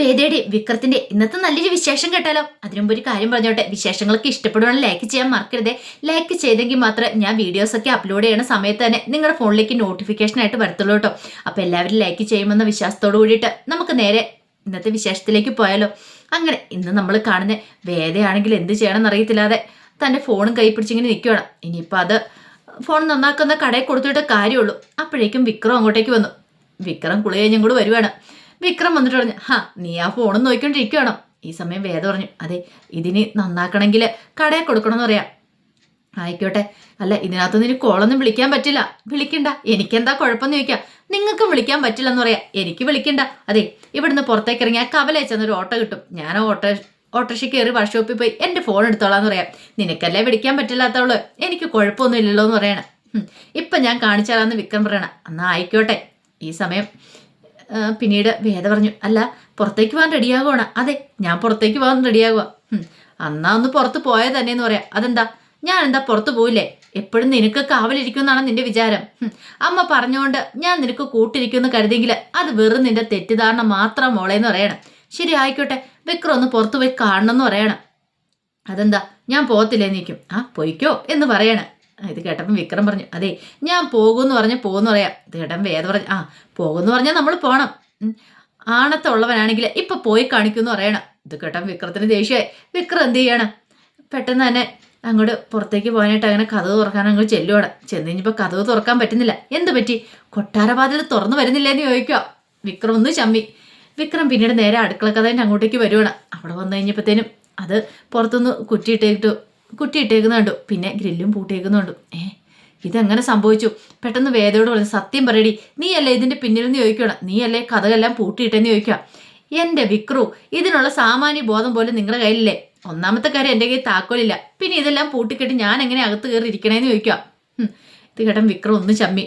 വേദയുടെ വിക്രത്തിന്റെ ഇന്നത്തെ നല്ലൊരു വിശേഷം കേട്ടാലോ? അതിനുമുമ്പ് ഒരു കാര്യം പറഞ്ഞോട്ടെ. വിശേഷങ്ങളൊക്കെ ഇഷ്ടപ്പെടുവാണെങ്കിൽ ലൈക്ക് ചെയ്യാൻ മറക്കരുതേ. ലൈക്ക് ചെയ്തെങ്കിൽ മാത്രമേ ഞാൻ വീഡിയോസ് ഒക്കെ അപ്ലോഡ് ചെയ്യുന്ന സമയത്ത് തന്നെ നിങ്ങളുടെ ഫോണിലേക്ക് നോട്ടിഫിക്കേഷൻ ആയിട്ട് വരത്തുള്ളൂ കേട്ടോ. അപ്പോൾ എല്ലാവരും ലൈക്ക് ചെയ്യുമെന്ന വിശ്വാസത്തോടു കൂടിയിട്ട് നമുക്ക് നേരെ ഇന്നത്തെ വിശേഷത്തിലേക്ക് പോയാലോ. അങ്ങനെ ഇന്ന് നമ്മൾ കാണുന്ന വേദയാണെങ്കിൽ എന്ത് ചെയ്യണമെന്ന് അറിയത്തില്ലാതെ തന്റെ ഫോണും കൈ പിടിച്ചിങ്ങനെ നിൽക്കുകയാണ് ഇനിയിപ്പോൾ അത് ഫോൺ നന്നാക്കുന്ന കടയിൽ കൊടുത്തിട്ട് കാര്യമുള്ളൂ. അപ്പോഴേക്കും വിക്രം അങ്ങോട്ടേക്ക് വന്നു. വിക്രം കുളി കഴിഞ്ഞും കൂടെ വരുവാണ്. വിക്രം വന്നിട്ട് പറഞ്ഞു ഹാ നീ ആ ഫോണും നോക്കിക്കൊണ്ടിരിക്കുകയാണോ ഈ സമയം വേദ പറഞ്ഞു അതെ ഇതിന് നന്നാക്കണമെങ്കിൽ കടയിൽ കൊടുക്കണമെന്ന് പറയാം. ആയിക്കോട്ടെ അല്ല ഇതിനകത്തുനിന്ന് ഇനി കോളൊന്നും വിളിക്കാൻ പറ്റില്ല. വിളിക്കണ്ട എനിക്കെന്താ കുഴപ്പമെന്ന് ചോദിക്കാം. നിങ്ങൾക്കും വിളിക്കാൻ പറ്റില്ല എന്ന് പറയാം. എനിക്ക് വിളിക്കണ്ട. അതെ ഇവിടുന്ന് പുറത്തേക്ക് ഇറങ്ങിയാൽ കവലയച്ചെന്നൊരു ഓട്ടോ കിട്ടും. ഞാൻ ഓട്ടോ ഓട്ടോറിക്ഷ കയറി വർക്ക്ഷോപ്പിൽ പോയി എന്റെ ഫോൺ എടുത്തോളാന്ന് പറയാം. നിനക്കല്ലേ വിളിക്കാൻ പറ്റില്ലാത്തവൾ? എനിക്ക് കുഴപ്പമൊന്നും ഇല്ലല്ലോ എന്ന് പറയണം ഇപ്പം ഞാൻ കാണിച്ചാലാന്ന് വിക്രം പറയണം. എന്നാൽ ആയിക്കോട്ടെ. ഈ സമയം പിന്നീട് വേദ പറഞ്ഞു അല്ല പുറത്തേക്ക് പോകാൻ റെഡിയാകുവാണ്. അതെ ഞാൻ പുറത്തേക്ക് പോകാൻ റെഡിയാകുക അന്നാ ഒന്ന് പുറത്ത് പോയത് തന്നെയെന്ന് പറയാം. അതെന്താ? ഞാൻ എന്താ പുറത്ത് പോയില്ലേ എപ്പോഴും നിനക്ക് കാവലിരിക്കുമെന്നാണ് നിന്റെ വിചാരം. അമ്മ പറഞ്ഞുകൊണ്ട് ഞാൻ നിനക്ക് കൂട്ടിരിക്കുമെന്ന് കരുതിയെങ്കിൽ അത് വെറും നിന്റെ തെറ്റിദ്ധാരണ മാത്രം മോളേന്ന് പറയണം. ശരി ആയിക്കോട്ടെ. വിക്രം ഒന്ന് പുറത്തുപോയി കാണണമെന്ന് പറയണം. അതെന്താ? ഞാൻ പോകത്തില്ലേ? നിൽക്കും. ആ പൊയ്ക്കോ എന്ന് പറയണം. ഇത് കേട്ടപ്പം വിക്രം പറഞ്ഞു അതെ ഞാൻ പോകുമെന്ന് പറഞ്ഞ് പോകുമെന്ന് പറയാം. ഇത് വേദ പറഞ്ഞു ആ പോകുമെന്ന് പറഞ്ഞാൽ നമ്മൾ പോകണം. ആണത്തുള്ളവനാണെങ്കിൽ ഇപ്പം പോയി കാണിക്കുമെന്ന് പറയണം. ഇത് കേട്ടപ്പം വിക്രത്തിന് ദേഷ്യമായി വിക്രം എന്ത് ചെയ്യണം? പെട്ടെന്ന് തന്നെ അങ്ങോട്ട് പുറത്തേക്ക് പോകാനായിട്ട് അങ്ങനെ കഥവ് തുറക്കാൻ അങ്ങോട്ട് ചെല്ലുവാണ്. ചെന്ന് കഴിഞ്ഞപ്പോൾ കഥവ് തുറക്കാൻ പറ്റുന്നില്ല. എന്ത് പറ്റി? കൊട്ടാരവാതിൽ തുറന്നു വരുന്നില്ലെന്ന് ചോദിക്കുക വിക്രം ഒന്ന് ചമ്മി. വിക്രം പിന്നീട് നേരെ അടുക്കള കഥേന്റെ അങ്ങോട്ടേക്ക് വരുവാണ്. അവിടെ വന്നു കഴിഞ്ഞപ്പോഴത്തേനും അത് പുറത്തുനിന്ന് കുറ്റിയിട്ടേക്കിട്ടു കുറ്റിയിട്ടേക്കുന്ന ഇട്ടേക്കുന്നുണ്ട് പിന്നെ ഗ്രില്ലും പൂട്ടിയേക്കുന്നുണ്ട്. ഏ ഇതെങ്ങനെ സംഭവിച്ചു? പെട്ടെന്ന് വേദയോട് പറഞ്ഞു സത്യം പറയടി നീയല്ലേ ഇതിന്റെ പിന്നിൽ നിന്ന് ചോദിക്കണം നീയല്ലേ കഥകളെല്ലാം പൂട്ടിയിട്ടെന്ന് ചോദിക്കുക എന്റെ വിക്രു ഇതിനുള്ള സാമാന്യ ബോധം പോലും നിങ്ങളുടെ കയ്യിലില്ലേ? ഒന്നാമത്തെ കാര്യം എന്റെ കയ്യിൽ താക്കോലില്ല. പിന്നെ ഇതെല്ലാം പൂട്ടിക്കെട്ടി ഞാൻ എങ്ങനെ അകത്ത് കയറി ഇരിക്കണേന്ന് ചോദിക്കുക ഇത് കേട്ടൻ വിക്രം ഒന്ന് ചമ്മി.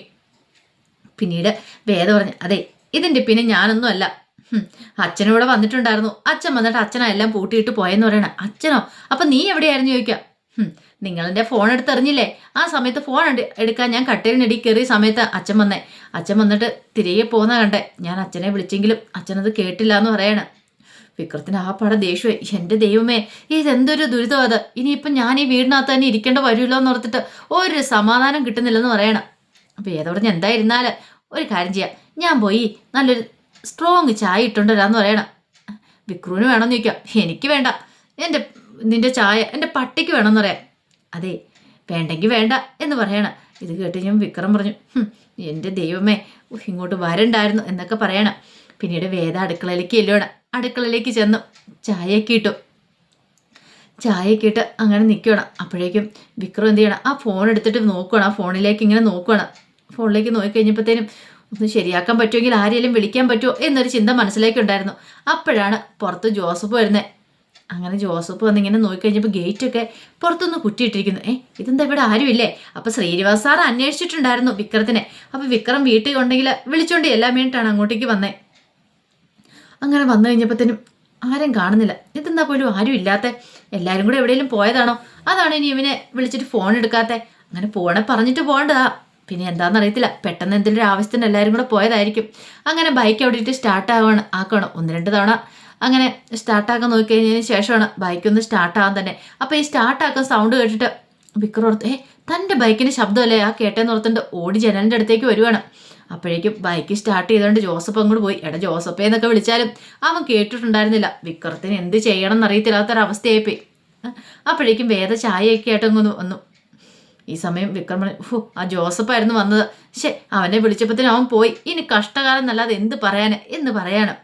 പിന്നീട് വേദ പറഞ്ഞു അതെ ഇതിന്റെ പിന്നെ ഞാനൊന്നും അല്ല. അച്ഛനോടെ വന്നിട്ടുണ്ടായിരുന്നു. അച്ഛൻ വന്നിട്ട് അച്ഛനെല്ലാം പൂട്ടിയിട്ട് പോയെന്ന് പറയണ. അച്ഛനോ? അപ്പം നീ എവിടെയായിരുന്നു ചോദിക്കാം നിങ്ങളെന്റെ ഫോൺ എടുത്തെറിഞ്ഞില്ലേ? ആ സമയത്ത് ഫോൺ എടു- എടുക്കാൻ ഞാൻ കട്ടേലിനടി കയറിയ സമയത്ത് അച്ഛൻ വന്നേ. അച്ഛൻ വന്നിട്ട് തിരികെ പോകുന്ന കണ്ടേ. ഞാൻ അച്ഛനെ വിളിച്ചെങ്കിലും അച്ഛനത് കേട്ടില്ല എന്ന് പറയണ. വിക്രത്തിന് ആ പട ദേഷ്യമേ എന്റെ ദൈവമേ ഇതെന്തൊരു ദുരിതം അത്? ഇനിയിപ്പം ഞാൻ ഈ വീടിനകത്ത് തന്നെ ഇരിക്കേണ്ട വരുമല്ലോ എന്ന് ഓർത്തിട്ട് ഒരു സമാധാനം കിട്ടുന്നില്ലെന്ന് പറയണം. അപ്പോൾ ഏതോ പറഞ്ഞ് എന്തായിരുന്നാൽ ഒരു കാര്യം ചെയ്യാം. ഞാൻ പോയി നല്ലൊരു സ്ട്രോങ് ചായ ഇട്ടുണ്ടരാന്ന് പറയണം. വിക്രുവിന് വേണമെന്ന് ചോദിക്കാം. എനിക്ക് വേണ്ട. എന്റെ നിന്റെ ചായ എന്റെ പട്ടിക്ക് വേണമെന്ന് പറയാം അതെ വേണ്ടെങ്കിൽ വേണ്ട എന്ന് പറയണം. ഇത് കേട്ട് ഞാൻ വിക്രം പറഞ്ഞു "ഹും, എന്റെ ദൈവമേ ഇങ്ങോട്ട് വരണ്ടായിരുന്നു എന്നൊക്കെ പറയണം. പിന്നീട് വേദ അടുക്കളയിലേക്ക് ഇല്ലോണം അടുക്കളയിലേക്ക് ചെന്നു ചായയൊക്കെ ഇട്ടു. ചായയൊക്കെ ഇട്ട് അങ്ങനെ നിൽക്കണം അപ്പോഴേക്കും വിക്രം എന്ത് ചെയ്യണം ആ ഫോൺ എടുത്തിട്ട് നോക്കണം ആ ഫോണിലേക്ക് ഇങ്ങനെ നോക്കണം ഫോണിലേക്ക് നോക്കി കഴിഞ്ഞപ്പോഴത്തേനും ഒന്ന് ശരിയാക്കാൻ പറ്റുമെങ്കിൽ ആരെങ്കിലും വിളിക്കാൻ പറ്റുമോ എന്നൊരു ചിന്ത മനസ്സിലേക്കുണ്ടായിരുന്നു. അപ്പോഴാണ് പുറത്ത് ജോസഫ് വരുന്നത് അങ്ങനെ ജോസഫ് വന്നിങ്ങനെ നോക്കിക്കഴിഞ്ഞപ്പോൾ ഗേറ്റൊക്കെ പുറത്തുനിന്ന് കുറ്റിയിട്ടിരിക്കുന്നു. ഏ ഇതെന്താ ഇവിടെ ആരുമില്ലേ? അപ്പോൾ ശ്രീനിവാസ് സാർ അന്വേഷിച്ചിട്ടുണ്ടായിരുന്നു വിക്രത്തിനെ. അപ്പോൾ വിക്രം വീട്ടിൽ ഉണ്ടെങ്കിൽ വിളിച്ചോണ്ട് എല്ലാം വേണ്ടിയിട്ടാണ് അങ്ങോട്ടേക്ക് വന്നേ. അങ്ങനെ വന്നു കഴിഞ്ഞപ്പോഴത്തേനും ആരും കാണുന്നില്ല. ഇതെന്താ പോലും ആരും ഇല്ലാത്ത? എല്ലാവരും കൂടെ എവിടെയെങ്കിലും പോയതാണോ? അതാണ് ഇനി ഇവനെ വിളിച്ചിട്ട് ഫോൺ എടുക്കാത്ത. അങ്ങനെ പോണെ പറഞ്ഞിട്ട് പോകേണ്ടതാ. പിന്നെ എന്താണെന്ന് അറിയത്തില്ല. പെട്ടെന്ന് എന്തെങ്കിലും ഒരു ആവശ്യത്തിന് എല്ലാവരും കൂടെ പോയതായിരിക്കും. അങ്ങനെ ബൈക്ക് അവിടെ ഇട്ട് സ്റ്റാർട്ട് ആവാണ്. ആക്കണം ഒന്ന് രണ്ട് തവണ അങ്ങനെ സ്റ്റാർട്ടാക്കാൻ നോക്കിക്കഴിഞ്ഞതിന് ശേഷമാണ് ബൈക്ക് ഒന്ന് സ്റ്റാർട്ട് ആകാൻ തന്നെ. അപ്പോൾ ഈ സ്റ്റാർട്ടാക്കാൻ സൗണ്ട് കേട്ടിട്ട് വിക്രോർത്ത് ഏ തന്റെ ബൈക്കിന് ശബ്ദമല്ലേ? ആ കേട്ടേന്ന് ഓർത്തുണ്ട് ഓടി ജനലിന്റെ അടുത്തേക്ക് വരുവാണ്. അപ്പോഴേക്കും ബൈക്ക് സ്റ്റാർട്ട് ചെയ്തുകൊണ്ട് ജോസഫ് അങ്ങോട്ട് പോയി. എടാ ജോസഫേ എന്നൊക്കെ വിളിച്ചാലും അവൻ കേട്ടിട്ടുണ്ടായിരുന്നില്ല. വിക്രത്തിന് എന്ത് ചെയ്യണം എന്നറിയത്തില്ലാത്തൊരവസ്ഥയായിപ്പോയി. അപ്പോഴേക്കും വേദ ചായയൊക്കെ ആയിട്ടങ്ങ് വന്നു. ഈ സമയം വിക്രം ഹു ആ ജോസഫായിരുന്നു വന്നത്. ശേ അവനെ വിളിച്ചപ്പോഴത്തേനും അവൻ പോയി. ഇനി കഷ്ടകാലം എന്നല്ലാതെ എന്ത് പറയാൻ എന്ന് പറയാണ്.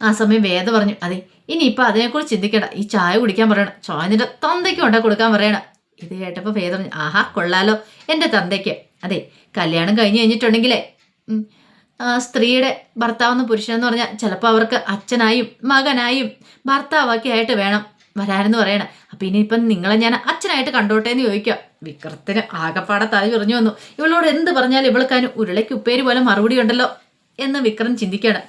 ആ സമയം വേദ പറഞ്ഞു അതെ ഇനി ഇനിയിപ്പോൾ അതിനെക്കുറിച്ച് ചിന്തിക്കണ്ട. ഈ ചായ കുടിക്കാൻ പറയണം. ചായ നിന്റെ തന്തയ്ക്ക് ഉണ്ടാക്കി കൊടുക്കാൻ പറയണം. ഇത് കേട്ടപ്പോൾ വേദ പറഞ്ഞു ആഹാ കൊള്ളാലോ എന്റെ തന്തയ്ക്ക്. അതെ കല്യാണം കഴിഞ്ഞ് കഴിഞ്ഞിട്ടുണ്ടെങ്കിലേ സ്ത്രീയുടെ ഭർത്താവെന്ന പുരുഷനെന്ന് പറഞ്ഞാൽ ചിലപ്പോൾ അവർക്ക് അച്ഛനായും മകനായും ഭർത്താവാക്കി ആയിട്ട് വേണം വരാനെന്ന് പറയണം. അപ്പം ഇനിയിപ്പം നിങ്ങളെ ഞാൻ അച്ഛനായിട്ട് കണ്ടോട്ടെ എന്ന് ചോദിക്കുക വിക്രത്തിന് ആകപ്പാടെ തലി പറഞ്ഞു വന്നു. ഇവളോട് എന്ത് പറഞ്ഞാലും ഇവൾക്കാനും ഉരുളയ്ക്ക് ഉപ്പേരി പോലെ മറുപടി ഉണ്ടല്ലോ എന്ന് വിക്രം ചിന്തിക്കുകയാണ്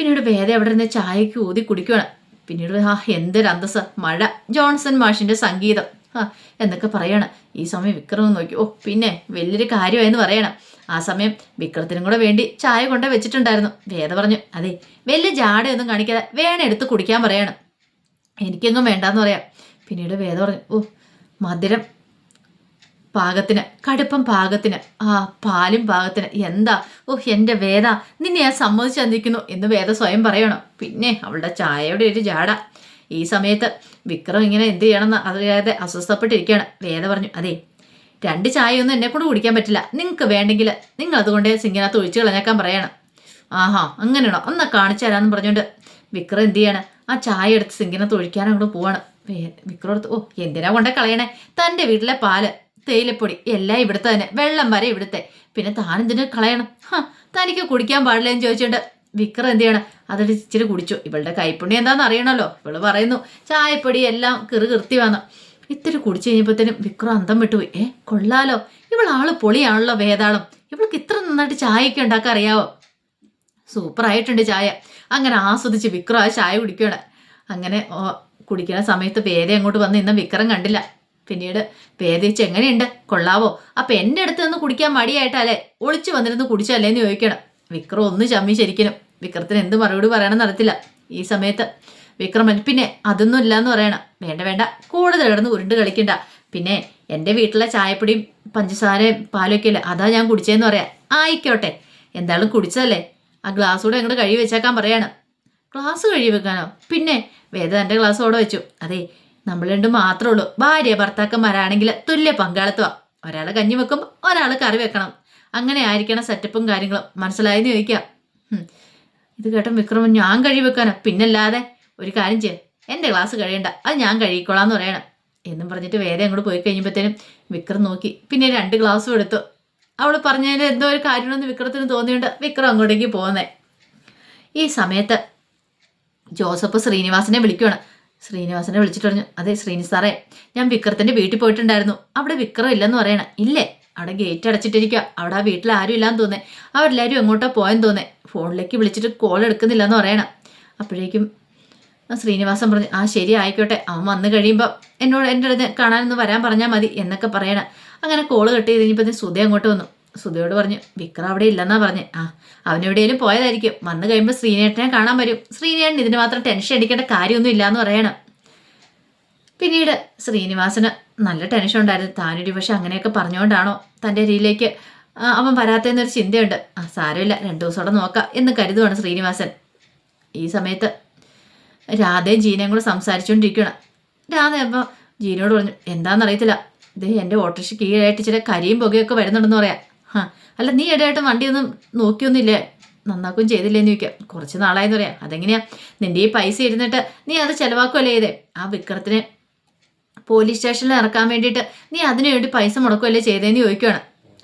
പിന്നീട് വേദ അവിടെ നിന്ന് ചായക്ക് ഊതി കുടിക്കുകയാണ് പിന്നീട് ആ എന്തൊരു അന്തസ് മഴ. ജോൺസൺ മാഷിന്റെ സംഗീതം. ആ എന്നൊക്കെ പറയണം. ഈ സമയം വിക്രം നോക്കി. ഓ പിന്നെ വലിയൊരു കാര്യമായെന്ന് പറയണം. ആ സമയം വിക്രത്തിനും കൂടെ വേണ്ടി ചായ കൊണ്ട വെച്ചിട്ടുണ്ടായിരുന്നു. വേദ പറഞ്ഞു അതെ വലിയ ജാടയൊന്നും കാണിക്കാതെ വേണം എടുത്ത് കുടിക്കാൻ പറയണം. എനിക്കെങ്ങും വേണ്ടാന്ന് പറയാം. പിന്നീട് വേദ പറഞ്ഞു ഓ മധുരം പാകത്തിന് കടുപ്പം പാകത്തിന് ആ പാലും പാകത്തിന് എന്താ? ഓഹ് എന്റെ വേദ നിന്നെ ഞാൻ സമ്മതിച്ചു തന്നിരിക്കുന്നു എന്ന് വേദ സ്വയം പറയണം. പിന്നെ അവളുടെ ചായയുടെ ഒരു ജാട. ഈ സമയത്ത് വിക്രം ഇങ്ങനെ എന്ത് ചെയ്യണമെന്ന് അറിയാതെ അസ്വസ്ഥപ്പെട്ടിരിക്കുകയാണ്. വേദ പറഞ്ഞു അതെ രണ്ട് ചായയൊന്നും എന്നെ കൊണ്ട് കുടിക്കാൻ പറ്റില്ല. നിങ്ങൾക്ക് വേണ്ടെങ്കിൽ നിങ്ങൾ അതുകൊണ്ട് സിംഗിനകത്ത് ഒഴിച്ചു കളഞ്ഞേക്കാൻ പറയണം. ആഹാ അങ്ങനെയാണോ? ഒന്ന് കാണിച്ചു തരാമെന്ന് പറഞ്ഞുകൊണ്ട് വിക്രം എന്ത് ചെയ്യാണ്? ആ ചായ എടുത്ത് സിംഗിനകത്ത് ഒഴിക്കാൻ അങ്ങോട്ട് പോവാണ് വിക്രം എടുത്ത് ഓ എന്തിനാ കൊണ്ടേ കളയണേ? തന്റെ വീട്ടിലെ പാൽ തേയിലപ്പൊടി എല്ലാം ഇവിടുത്തെ തന്നെ. വെള്ളം വരെ ഇവിടുത്തെ. പിന്നെ താൻ എന്തിനു കളയണം? ഹാ തനിക്ക് കുടിക്കാൻ പാടില്ല എന്ന് ചോദിച്ചുകൊണ്ട് വിക്രം എന്ത് ചെയ്യണം? അതൊരു ഇച്ചിരി കുടിച്ചു. ഇവളുടെ കൈപ്പുണ്യം എന്താണെന്ന് അറിയണമല്ലോ. ഇവൾ പറയുന്നു ചായപ്പൊടി എല്ലാം കിറു കിർത്തി വന്നു ഇത്തിരി കുടിച്ചു കഴിഞ്ഞപ്പോഴത്തേനും വിക്രം അന്തം വിട്ടുപോയി. ഏ കൊള്ളാലോ. ഇവൾ ആൾ പൊളിയാണല്ലോ വേതാളം ഇവൾക്ക് ഇത്ര നന്നായിട്ട് ചായയൊക്കെ ഉണ്ടാക്കാൻ അറിയാവോ? സൂപ്പറായിട്ടുണ്ട് ചായ. അങ്ങനെ ആസ്വദിച്ച് വിക്രം ആ ചായ കുടിക്കുകയാണ്. അങ്ങനെ കുടിക്കുന്ന സമയത്ത് പേരെ അങ്ങോട്ട് വന്ന് ഇന്ന് വിക്രം കണ്ടില്ല. പിന്നീട് പേദിച്ച് എങ്ങനെയുണ്ട്? കൊള്ളാവോ? അപ്പൊ എന്റെ അടുത്ത് നിന്ന് കുടിക്കാൻ മടിയായിട്ടല്ലേ ഒളിച്ചു വന്നിരുന്ന് കുടിച്ചല്ലേന്ന് ചോദിക്കണം. വിക്രം ഒന്ന് ചമ്മി ശരിക്കണം. വിക്രത്തിന് എന്ത് മറുപടി പറയണം നടത്തില്ല ഈ സമയത്ത്. വിക്രമൻ പിന്നെ അതൊന്നും ഇല്ല എന്ന് പറയണം. വേണ്ട വേണ്ട. കൂടുതൽ കിടന്ന് ഉരുണ്ട് കളിക്കണ്ട. പിന്നെ എന്റെ വീട്ടിലെ ചായപ്പൊടിയും പഞ്ചസാരയും പാലൊക്കെ അല്ലേ അതാ ഞാൻ കുടിച്ചതെന്ന് പറയാം. ആയിക്കോട്ടെ. എന്തായാലും കുടിച്ചതല്ലേ? ആ ഗ്ലാസ് കൂടെ അങ്ങോട്ട് കഴുകി വെച്ചേക്കാൻ പറയാണ്. ഗ്ലാസ് കഴുകി വെക്കാനോ? പിന്നെ വേദ എന്റെ ഗ്ലാസ് അവിടെ വെച്ചു. അതെ നമ്മൾ രണ്ടും മാത്രമേ ഉള്ളൂ. ഭാര്യ ഭർത്താക്കന്മാരാണെങ്കിൽ തുല്യ പങ്കാളിത്തമാണ് ഒരാൾ കഞ്ഞി വെക്കും ഒരാൾ കറി വെക്കണം. അങ്ങനെ ആയിരിക്കണം സെറ്റപ്പും കാര്യങ്ങളും. മനസ്സിലായെന്ന് ചോദിക്കാം. ഇത് കേട്ടോ വിക്രമൻ ഞാൻ കഴി വെക്കാനോ. പിന്നല്ലാതെ ഒരു കാര്യം ചെയ്യാം. എന്റെ ക്ലാസ് കഴിയണ്ട അത് ഞാൻ കഴിക്കോളാന്ന് പറയണം. എന്നും പറഞ്ഞിട്ട് വേറെ അങ്ങോട്ട് പോയി കഴിയുമ്പോഴത്തേനും വിക്രം നോക്കി. പിന്നെ രണ്ട് ഗ്ലാസ്സും എടുത്തു. അവൾ പറഞ്ഞതിൽ എന്തോ ഒരു കാര്യമെന്ന് വിക്രത്തിന് തോന്നിയുണ്ട് വിക്രം അങ്ങോട്ടേക്ക് പോകുന്നേ ഈ സമയത്ത് ജോസഫ് ശ്രീനിവാസനെ വിളിക്കുകയാണ് ശ്രീനിവാസനെ വിളിച്ചിട്ട് പറഞ്ഞു അതെ ശ്രീനി സാറേ ഞാൻ വിക്രത്തിന്റെ വീട്ടിൽ പോയിട്ടുണ്ടായിരുന്നു. അവിടെ വിക്രം ഇല്ലെന്ന് പറയണം. ഇല്ലേ? അവിടെ ഗേറ്റ് അടച്ചിട്ടിരിക്കുക അവിടെ ആ വീട്ടിൽ ആരും ഇല്ലാന്ന് തോന്നേ. അവരെല്ലാവരും എങ്ങോട്ടോ പോയെന്ന് തോന്നേ. ഫോണിലേക്ക് വിളിച്ചിട്ട് കോൾ എടുക്കുന്നില്ല എന്ന് പറയണം. അപ്പോഴേക്കും ശ്രീനിവാസൻ പറഞ്ഞു ആ ശരി ആയിക്കോട്ടെ. അവൻ വന്നു കഴിയുമ്പോൾ എന്നോട് എന്റെ അടുത്ത് കാണാനൊന്ന് വരാൻ പറഞ്ഞാൽ മതി എന്നൊക്കെ പറയണം. അങ്ങനെ കോൾ കട്ട് ചെയ്ത് കഴിഞ്ഞപ്പോൾ സുധ അങ്ങോട്ട് വന്നു. സുധയോട് പറഞ്ഞു വിക്രം അവിടെ ഇല്ലെന്നാ പറഞ്ഞു. ആ അവനെവിടെയെങ്കിലും പോയതായിരിക്കും. വന്നു കഴിയുമ്പോൾ ശ്രീനേട്ടനെ കാണാൻ വരും. ശ്രീനേട്ടൻ ഇതിന് മാത്രം ടെൻഷൻ അടിക്കേണ്ട കാര്യമൊന്നും ഇല്ലാന്ന് പറയണം. പിന്നീട് ശ്രീനിവാസന് നല്ല ടെൻഷൻ ഉണ്ടായിരുന്നു. താനൊരു പക്ഷെ അങ്ങനെയൊക്കെ പറഞ്ഞുകൊണ്ടാണോ തന്റെ രീതിയിലേക്ക് അവൻ വരാത്തതെന്നൊരു ചിന്തയുണ്ട്. ആ സാരമില്ല. രണ്ടു ദിവസം നോക്കാം എന്ന് കരുതുവാണ് ശ്രീനിവാസൻ. ഈ സമയത്ത് രാധയും ജീനയും കൂടെ സംസാരിച്ചുകൊണ്ടിരിക്കുകയാണ്. രാധ അപ്പോൾ ജീനോട് പറഞ്ഞു എന്താണെന്നറിയത്തില്ല ഇത് എന്റെ ഓട്ടോറിക്ഷ കീഴായിട്ട് ചില കരിയും പുകയൊക്കെ വരുന്നുണ്ടെന്ന് പറയാം. അല്ല നീ ഇടയായിട്ട് വണ്ടിയൊന്നും നോക്കിയൊന്നുമില്ലേ? നന്നാക്കും ചെയ്തില്ലേന്ന് ചോദിക്കാം. കുറച്ച് നാളായെന്ന് പറയാം. അതെങ്ങനെയാ? നിന്റെ ഈ പൈസ ഇരുന്നിട്ട് നീ അത് ചിലവാക്കുമല്ലേ ചെയ്തേ? ആ വിക്രത്തിന് പോലീസ് സ്റ്റേഷനിൽ ഇറക്കാൻ വേണ്ടിയിട്ട് നീ അതിനു വേണ്ടി പൈസ മുടക്കുകയല്ലേ ചെയ്തതെന്ന് ചോദിക്കുകയാണ്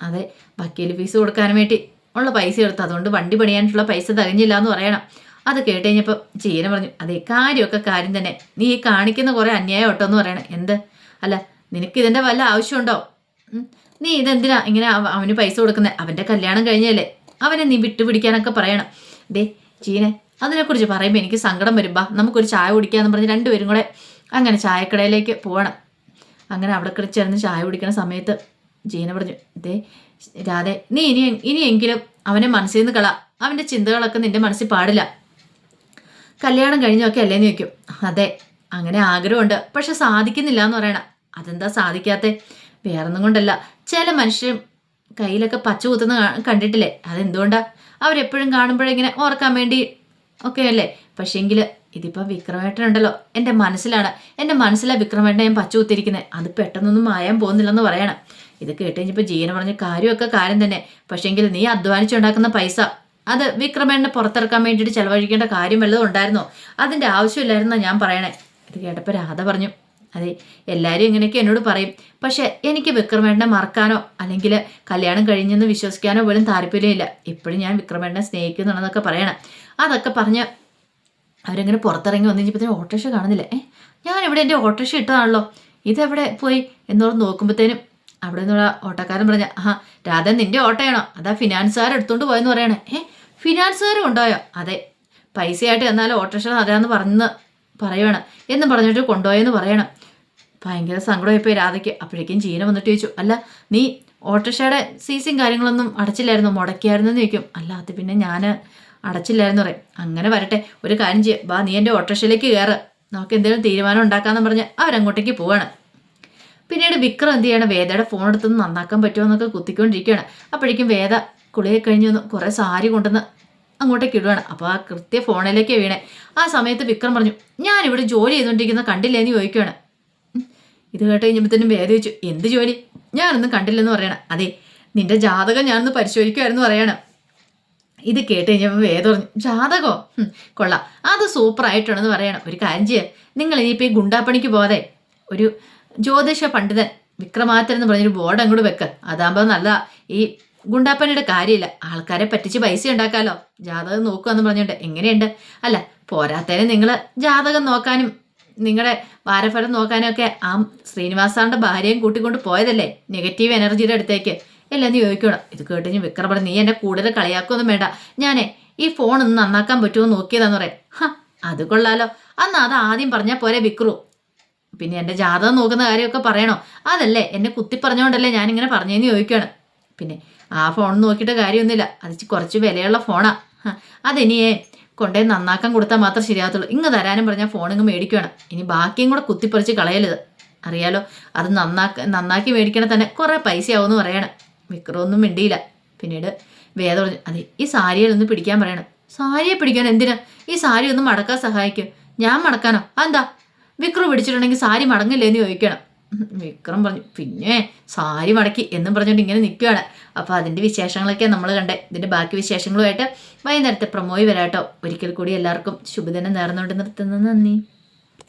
അതെ വക്കീൽ ഫീസ് കൊടുക്കാൻ വേണ്ടി ഉള്ള പൈസ എടുത്തു അതുകൊണ്ട് വണ്ടി പണിയാനുള്ള പൈസ തികഞ്ഞില്ല എന്ന് പറയണം. അത് കേട്ട് കഴിഞ്ഞപ്പോൾ ചീന പറഞ്ഞു അതെ കാര്യമൊക്കെ കാര്യം തന്നെ. നീ ഈ കാണിക്കുന്ന കുറേ അന്യായം ഒട്ടോ എന്ന് പറയണം. എന്ത്? അല്ല നിനക്ക് ഇതിന്റെ വല്ല ആവശ്യമുണ്ടോ. നീ ഇതെന്തിനാ ഇങ്ങനെ അവ- അവന് പൈസ കൊടുക്കുന്നത് അവന്റെ കല്യാണം കഴിഞ്ഞല്ലേ? അവനെ നീ വിട്ടുപിടിക്കാനൊക്കെ പറയണം. ദേ ചീനെ അതിനെക്കുറിച്ച് പറയുമ്പോൾ എനിക്ക് സങ്കടം വരും. ബാ നമുക്കൊരു ചായ കുടിക്കാന്ന് പറഞ്ഞ് രണ്ടുപേരും കൂടെ അങ്ങനെ ചായക്കടയിലേക്ക് പോകണം. അങ്ങനെ അവിടെ കിടന്ന് ചേർന്ന് ചായ കുടിക്കുന്ന സമയത്ത് ജീന പറഞ്ഞു ദേ രാധെ നീ ഇനി ഇനിയെങ്കിലും അവനെ മനസ്സിൽ നിന്ന് കള. അവന്റെ ചിന്തകളൊക്കെ നിന്റെ മനസ്സിൽ പാടില്ല. കല്യാണം കഴിഞ്ഞൊക്കെ അല്ലേന്ന് ചോദിക്കും. അതെ അങ്ങനെ ആഗ്രഹമുണ്ട്. പക്ഷെ സാധിക്കുന്നില്ല എന്ന് പറയണം. അതെന്താ സാധിക്കാത്തെ? വേറൊന്നും കൊണ്ടല്ല. ചില മനുഷ്യർ കയ്യിലൊക്കെ പച്ച കുത്തുന്ന കണ്ടിട്ടില്ലേ? അതെന്തുകൊണ്ടാ? അവരെപ്പോഴും കാണുമ്പോഴിങ്ങനെ ഓർക്കാൻ വേണ്ടി ഒക്കെ അല്ലേ പക്ഷേങ്കിൽ ഇതിപ്പോൾ വിക്രമേട്ടനുണ്ടല്ലോ. എന്റെ മനസ്സിലാണ്. എന്റെ മനസ്സിലാണ് വിക്രമേട്ടൻ ഞാൻ പച്ച കുത്തിരിക്കുന്നത് അത് പെട്ടെന്നൊന്നും മായാൻ പോകുന്നില്ലെന്ന് പറയണം. ഇത് കേട്ട് കഴിഞ്ഞപ്പോൾ ജീവന പറഞ്ഞ കാര്യമൊക്കെ കാര്യം തന്നെ. പക്ഷേങ്കിൽ നീ അധ്വാനിച്ചുണ്ടാക്കുന്ന പൈസ. അത് വിക്രമേണ്ണെ പുറത്തിറക്കാൻ വേണ്ടിയിട്ട് ചിലവഴിക്കേണ്ട കാര്യം വല്ലതും ഉണ്ടായിരുന്നോ? അതിന്റെ ആവശ്യമില്ലായിരുന്നാ ഞാൻ പറയണേ. ഇത് കേട്ടപ്പോൾ രാധ പറഞ്ഞു. അതെ എല്ലാവരും ഇങ്ങനെയൊക്കെ എന്നോട് പറയും. പക്ഷെ എനിക്ക് വിക്രമേണ്ണനെ മറക്കാനോ അല്ലെങ്കിൽ കല്യാണം കഴിഞ്ഞെന്ന് വിശ്വസിക്കാനോ പോലും താല്പര്യമില്ല. ഇപ്പോഴും ഞാൻ വിക്രമേണ്ണനെ സ്നേഹിക്കുന്നുണ്ടെന്നൊക്കെ പറയണം. അതൊക്കെ പറഞ്ഞ് അവരങ്ങനെ പുറത്തിറങ്ങി വന്നു കഴിഞ്ഞപ്പോൾ ഓട്ടോറിക്ഷ കാണുന്നില്ല. ഏ ഞാൻ ഇവിടെ എന്റെ ഓട്ടോറിക്ഷ ഇട്ടതാണല്ലോ. ഇതെവിടെ പോയി എന്നോട് നോക്കുമ്പോഴത്തേനും അവിടെ നിന്നുള്ള ഓട്ടോക്കാരൻ പറഞ്ഞ ആ രാധ നിന്റെ ഓട്ടോയാണോ? അതാ ഫിനാൻസുകാർ എടുത്തുകൊണ്ട് പോയെന്ന് പറയണേ. ഏ ഫിനാൻസുകാരും ഉണ്ടായോ? അതെ പൈസയായിട്ട് എന്നാലും ഓട്ടോറിക്ഷ അതാന്ന് പറഞ്ഞ് പറയണം എന്നും പറഞ്ഞിട്ട് കൊണ്ടുപോയെന്ന് പറയണം. ഭയങ്കര സങ്കടമായിപ്പോയി. രാധയ്ക്ക് അപ്പോഴേക്കും ജീന വന്നിട്ട് ചോദിച്ചു അല്ല നീ ഓട്ടോറിക്ഷയുടെ സീസും കാര്യങ്ങളൊന്നും അടച്ചില്ലായിരുന്നു? മുടക്കിയായിരുന്നു? എന്ന് ചോദിക്കും. അല്ല അത് പിന്നെ ഞാൻ അടച്ചില്ലായിരുന്നു പറയും. അങ്ങനെ വരട്ടെ ഒരു കാര്യം ചെയ്യാം. ബാ നീ എന്റെ ഓട്ടോറിക്ഷയിലേക്ക് കയറ് നമുക്ക് എന്തെങ്കിലും തീരുമാനം ഉണ്ടാക്കാമെന്ന് പറഞ്ഞ് അവരങ്ങോട്ടേക്ക് പോവാണ്. പിന്നീട് വിക്രം എന്ത് ചെയ്യണം? വേദയുടെ ഫോൺ എടുത്തൊന്ന് നന്നാക്കാൻ പറ്റുമോ എന്നൊക്കെ കുത്തിക്കൊണ്ടിരിക്കുകയാണ്. അപ്പോഴേക്കും വേദ കുളിയെ കഴിഞ്ഞ് വന്ന് കുറേ സാരി കൊണ്ടുവന്ന് അങ്ങോട്ടേക്ക് ഇടുവാണ്. അപ്പോൾ ആ കൃത്യ ഫോണിലേക്ക് വീണേ. ആ സമയത്ത് വിക്രം പറഞ്ഞു ഞാനിവിടെ ജോലി ചെയ്തുകൊണ്ടിരിക്കുന്ന കണ്ടില്ലേന്ന് ചോദിക്കുകയാണ് ഉം. ഇത് കേട്ട് കഴിഞ്ഞപ്പോഴത്തേനും വേദ ചോദിച്ചു എന്ത് ജോലി? ഞാനൊന്നും കണ്ടില്ലെന്ന് പറയണം. അതെ നിന്റെ ജാതകം ഞാനൊന്ന് പരിശോധിക്കുമായിരുന്നു പറയണം. ഇത് കേട്ട് കഴിഞ്ഞപ്പോൾ വേദ പറഞ്ഞു ജാതകോ? കൊള്ളാം. അത് സൂപ്പറായിട്ടുണ്ടെന്ന് പറയണം. ഒരു കാര്യം ചെയ്യുക നിങ്ങൾ ഇനിയിപ്പോൾ ഈ ഗുണ്ടാപ്പണിക്ക് പോകാതെ ഒരു ജ്യോതിഷ പണ്ഡിതൻ വിക്രമാദിത്യൻ എന്ന് പറഞ്ഞൊരു ബോർഡ് അങ്ങോട്ട് വെക്ക്. അതാകുമ്പോൾ നല്ല ഈ ഗുണ്ടാപ്പനിയുടെ കാര്യമില്ല. ആൾക്കാരെ പറ്റിച്ച് പൈസ ഉണ്ടാക്കാമല്ലോ ജാതകം നോക്കുക എന്ന് പറഞ്ഞുകൊണ്ട് എങ്ങനെയുണ്ട്? അല്ല പോരാത്തതിന് നിങ്ങൾ ജാതകം നോക്കാനും നിങ്ങളുടെ വാരഫലം നോക്കാനൊക്കെ ആ ശ്രീനിവാസാറിന്റെ ഭാര്യയും കൂട്ടിക്കൊണ്ട് പോയതല്ലേ? നെഗറ്റീവ് എനർജിയുടെ അടുത്തേക്ക്. എല്ലാം നീ ചോദിക്കണം ഇത് കേട്ട് ഞാൻ വിക്രം നീ എന്നെ കൂടുതൽ കളിയാക്കൊന്നും വേണ്ട. ഞാനേ ഈ ഫോൺ ഒന്ന് നന്നാക്കാൻ പറ്റുമോ നോക്കിയതാന്ന് പറയാം. ഹ അത് കൊള്ളാലോ. അന്ന് അത് ആദ്യം പറഞ്ഞാൽ പോരെ വിക്രു. പിന്നെ എന്റെ ജാതകം നോക്കുന്ന കാര്യമൊക്കെ പറയണോ? അതല്ലേ എന്നെ കുത്തി പറഞ്ഞുകൊണ്ടല്ലേ ഞാനിങ്ങനെ പറഞ്ഞതെന്ന് ചോദിക്കുകയാണ് പിന്നെ ആ ഫോൺ നോക്കിയിട്ട് കാര്യമൊന്നുമില്ല. അത് കുറച്ച് വിലയുള്ള ഫോണാണ് അതിനിയേ കൊണ്ടുപോയി നന്നാക്കാൻ കൊടുത്താൽ മാത്രം ശരിയാകത്തുള്ളൂ. ഇങ്ങ് തരാനും പറഞ്ഞാൽ ഫോൺ ഇങ്ങ് മേടിക്കുകയാണ് ഇനി ബാക്കിയും കൂടെ കുത്തിപ്പറിച്ച് കളയരുത്. അറിയാലോ അത് നന്നാക്ക നന്നാക്കി മേടിക്കണ തന്നെ കുറേ പൈസയാവുമെന്ന് പറയണം. വിക്രമൊന്നും മിണ്ടിയില്ല. പിന്നീട് വേദ പറഞ്ഞു അതെ ഈ സാരിയിലൊന്ന് പിടിക്കാൻ പറയണം. സാരിയെ പിടിക്കാൻ എന്തിനാ? ഈ സാരി ഒന്ന് മടക്കാൻ സഹായിക്കും. ഞാൻ മടക്കാനോ? അതെന്താ? വിക്രു പിടിച്ചിട്ടുണ്ടെങ്കിൽ സാരി മടങ്ങില്ലേന്ന് ചോദിക്കണം വിക്രം പറഞ്ഞു പിന്നെ സാരി മടക്കി എന്നും പറഞ്ഞുകൊണ്ട് ഇങ്ങനെ നിൽക്കുകയാണ് അപ്പോൾ അതിന്റെ വിശേഷങ്ങളൊക്കെ നമ്മൾ കണ്ടേ. ഇതിന്റെ ബാക്കി വിശേഷങ്ങളുമായിട്ട് വൈകുന്നേരത്തെ പ്രമോയി വരാട്ടോ. ഒരിക്കൽ കൂടി എല്ലാവർക്കും ശുഭദിനം നേർന്നുകൊണ്ട് നിർത്തുന്നു. നന്ദി.